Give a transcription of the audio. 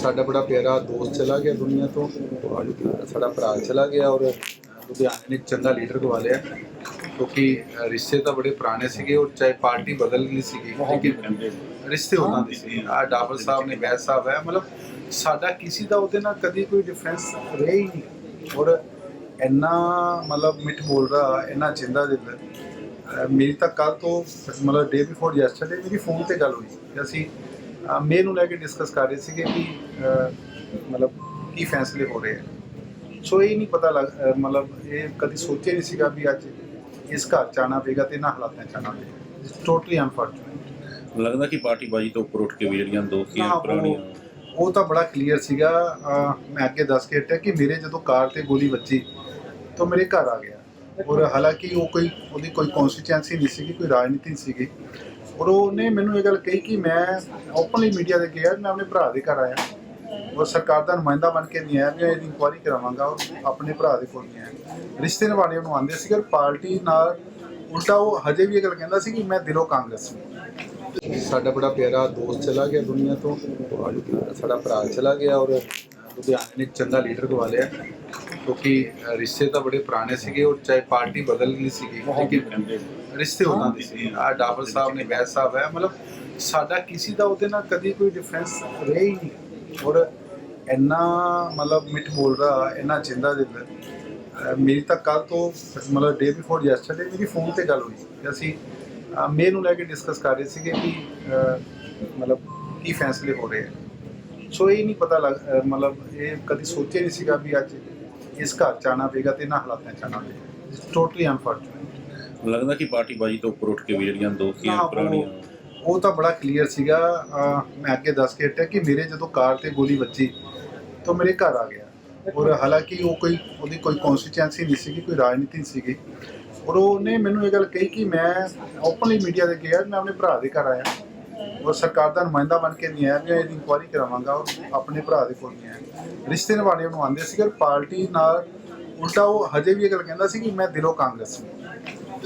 ਸਾਡਾ ਬੜਾ ਪਿਆਰਾ ਦੋਸਤ ਚਲਾ ਗਿਆ ਦੁਨੀਆ ਤੋਂ ਸਾਡਾ ਭਰਾ ਚਲਾ ਗਿਆ ਔਰ ਲੁਧਿਆਣੇ ਨੇ ਚੰਗਾ ਲੀਡਰ ਗਵਾ ਲਿਆ। ਕਿਉਂਕਿ ਰਿਸ਼ਤੇ ਤਾਂ ਬੜੇ ਪੁਰਾਣੇ ਸੀਗੇ ਔਰ ਚਾਹੇ ਪਾਰਟੀ ਬਦਲ ਗਈ ਸੀਗੀ ਲੇਕਿਨ ਰਿਸ਼ਤੇ ਉਹਨਾਂ ਦੇ ਸੀ। ਆ ਡਾਬਰ ਸਾਹਿਬ ਨੇ ਬੈਸ ਸਾਹਿਬ ਹੈ ਮਤਲਬ ਸਾਡਾ ਕਿਸੇ ਦਾ ਉਹਦੇ ਨਾਲ ਕਦੀ ਕੋਈ ਡਿਫਰੈਂਸ ਰਿਹਾ ਹੀ ਨਹੀਂ। ਔਰ ਇੰਨਾ ਮਤਲਬ ਮਿੱਠ ਬੋਲਦਾ ਇੰਨਾ ਜਿੰਦਾ ਦਿਲ ਮੇਰੀ ਤਾਂ ਕੱਲ ਤੋਂ ਮਤਲਬ ਡੇ ਬਿਫੋਰ ਯੈਸਟਰਡੇ ਮੇਰੀ ਫੋਨ ਤੇ ਗੱਲ ਹੋਈ। ਅਸੀਂ ਮੇਲ ਨੂੰ ਲੈ ਕੇ ਡਿਸਕਸ ਕਰ ਰਹੇ ਸੀਗੇ ਕਿ ਮਤਲਬ ਕੀ ਫੈਸਲੇ ਹੋ ਰਹੇ ਆ। ਸੋ ਇਹ ਨਹੀਂ ਪਤਾ ਲੱਗ ਮਤਲਬ ਇਹ ਕਦੀ ਸੋਚਿਆ ਨਹੀਂ ਸੀਗਾ ਵੀ ਅੱਜ ਇਸ ਘਰ ਚ ਆਉਣਾ ਪਏਗਾ ਤੇ ਇਹਨਾਂ ਹਾਲਾਤਾਂ ਚ ਆਉਣਾ ਪਏਗਾ। ਇਟਸ ਟੋਟਲੀ ਅਨਫੋਰਚੂਨੇਟ ਲੱਗਦਾ ਕਿ ਪਾਰਟੀ ਬਾਜੀ ਤੋਂ ਉੱਪਰ ਉੱਠ ਕੇ ਵੀ ਜਿਹੜੀਆਂ ਦੋਸਤੀਆਂ ਪੁਰਾਣੀਆਂ ਉਹ ਤਾਂ ਬੜਾ ਕਲੀਅਰ ਸੀਗਾ। ਮੈਂ ਅੱਗੇ ਦੱਸ ਕੇ ਹਟਿਆ ਕਿ ਮੇਰੇ ਜਦੋਂ ਕਾਰ ਤੇ ਗੋਲੀ ਵੱਜੀ ਤਾਂ ਮੇਰੇ ਘਰ ਆ ਗਿਆ। ਔਰ ਹਾਲਾਂਕਿ ਉਹ ਕੋਈ ਉਹਦੀ ਕੋਈ ਕਨਸਟੀਚੁਐਂਸੀ ਨਹੀਂ ਸੀਗੀ ਕੋਈ ਰਾਜਨੀਤੀ ਨਹੀਂ ਸੀਗੀ। ਔਰ ਉਹਨੇ ਮੈਨੂੰ ਇਹ ਗੱਲ ਕਹੀ ਕਿ ਮੈਂ ਓਪਨਲੀ ਮੀਡੀਆ ਤੇ ਕਿਹਾ ਮੈਂ ਆਪਣੇ ਭਰਾ ਦੇ ਘਰ ਆਇਆ। ਔਰ ਸਰਕਾਰ ਦਾ ਨੁਮਾਇੰਦਾ ਬਣ ਕੇ ਨਹੀਂ ਆਇਆ, ਮੈਂ ਇਹਦੀ ਇਨਕੁਆਇਰੀ ਕਰਾਵਾਂਗਾ ਔਰ ਆਪਣੇ ਭਰਾ ਦੇ ਕੋਲ ਨਹੀਂ ਆਇਆ। ਰਿਸ਼ਤੇ ਨਿਭਾਣੇ ਉਹਨੂੰ ਆਉਂਦੇ ਸੀ ਔਰ ਪਾਰਟੀ ਨਾਲ ਉਲਟਾ ਉਹ ਹਜੇ ਵੀ ਇਹ ਗੱਲ ਕਹਿੰਦਾ ਸੀ ਕਿ ਮੈਂ ਦਿਲੋਂ ਕਾਂਗਰਸ ਹਾਂ। ਸਾਡਾ ਬੜਾ ਪਿਆਰਾ ਦੋਸਤ ਚਲਾ ਗਿਆ ਦੁਨੀਆ ਤੋਂ। ਸਾਡਾ ਭਰਾ ਚਲਾ ਗਿਆ ਔਰ ਲੁਧਿਆਣੇ ਨੇ ਚੰਗਾ ਲੀਡਰ ਗਵਾ ਲਿਆ। ਕਿਉਂਕਿ ਰਿਸ਼ਤੇ ਤਾਂ ਬੜੇ ਪੁਰਾਣੇ ਸੀਗੇ ਔਰ ਚਾਹੇ ਪਾਰਟੀ ਬਦਲ ਗਈ ਸੀਗੀ ਲੇਕਿਨ ਰਿਸ਼ਤੇ ਉਹਨਾਂ ਦੇ ਸੀ ਆ ਡਾਬਰ ਸਾਹਿਬ ਨੇ ਬੈਸ ਸਾਹਿਬ ਹੈ ਮਤਲਬ ਸਾਡਾ ਕਿਸੇ ਦਾ ਉਹਦੇ ਨਾਲ ਕਦੀ ਕੋਈ ਡਿਫਰੈਂਸ ਰਿਹਾ ਹੀ ਨਹੀਂ। ਔਰ ਇੰਨਾ ਮਤਲਬ ਮਿੱਠ ਬੋਲਦਾ ਇੰਨਾ ਜਿੰਦਾ ਦਿਲ। ਮੇਰੀ ਤਾਂ ਕੱਲ ਤੋਂ ਮਤਲਬ ਡੇ ਬਿਫੋਰ ਯੈਸਟਰਡੇ ਮੇਰੀ ਫੋਨ ਤੇ ਗੱਲ ਹੋਈ ਅਸੀਂ ਮੇਲ ਨੂੰ ਲੈ ਕੇ ਡਿਸਕਸ ਕਰ ਰਹੇ ਸੀਗੇ ਕਿ ਮਤਲਬ ਕੀ ਫੈਸਲੇ ਹੋ ਰਹੇ ਆ। ਸੋ ਇਹ ਨਹੀਂ ਪਤਾ ਲੱਗ ਮਤਲਬ ਇਹ ਕਦੀ ਸੋਚਿਆ ਨਹੀਂ ਸੀਗਾ ਵੀ ਅੱਜ ਇਸ ਘਰ ਚ ਆਉਣਾ ਪਏਗਾ ਤੇ ਇਹਨਾਂ ਹਾਲਾਤਾਂ ਚ ਆਉਣਾ ਪਏਗਾ। ਇਟਸ ਟੋਟਲੀ ਅਨਫੋਰਚੂਨੇਟ ਲੱਗਦਾ ਕਿ ਪਾਰਟੀ ਬਾਜੀ ਤੋਂ ਉੱਪਰ ਉੱਠ ਕੇ ਵੀ ਜਿਹੜੀਆਂ ਦੋਸਤੀਆਂ ਉਹ- ਪੁਰਾਣੀਆਂ। ਉਹ ਤਾਂ ਬੜਾ ਕਲੀਅਰ ਸੀਗਾ। ਅਹ ਮੈਂ ਅੱਗੇ ਦੱਸ ਕੇ ਹਟਿਆ ਕਿ ਮੇਰੇ ਜਦੋਂ ਕਾਰ ਤੇ ਗੋਲੀ ਵੱਜੀ ਤਾਂ ਮੇਰੇ ਘਰ ਆ ਗਿਆ। ਔਰ ਹਾਲਾਂਕਿ ਉਹ ਕੋਈ ਉਹਦੀ ਕੋਈ ਕਨਸਟੀਚੁਐਂਸੀ ਨਹੀਂ ਸੀਗੀ ਕੋਈ ਰਾਜਨੀਤੀ ਨਹੀਂ ਸੀਗੀ। ਔਰ ਉਹਨੇ ਮੈਨੂੰ ਇਹ ਗੱਲ ਕਹੀ ਕਿ ਮੈਂ ਓਪਨਲੀ ਮੀਡੀਆ ਤੇ ਕਿਹਾ ਮੈਂ ਆਪਣੇ ਭਰਾ ਦੇ ਘਰ ਆਇਆ। ਔਰ ਸਰਕਾਰ ਦਾ ਨੁਮਾਇੰਦਾ ਬਣ ਕੇ ਨਹੀਂ ਆਇਆ, ਮੈਂ ਇਹਦੀ ਇਨਕੁਆਇਰੀ ਕਰਾਵਾਂਗਾ ਔਰ ਆਪਣੇ ਭਰਾ ਦੇ ਕੋਲ ਨਹੀਂ ਆਇਆ। ਰਿਸ਼ਤੇ ਨਿਭਾਣੇ ਉਹਨੂੰ ਆਉਂਦੇ ਸੀ ਔਰ ਪਾਰਟੀ ਨਾਲ ਉਲਟਾ ਉਹ ਹਜੇ ਵੀ ਇਹ ਗੱਲ ਕਹਿੰਦਾ ਸੀ ਕਿ ਮੈਂ ਦਿਲੋਂ ਕਾਂਗਰਸ ਹਾਂ।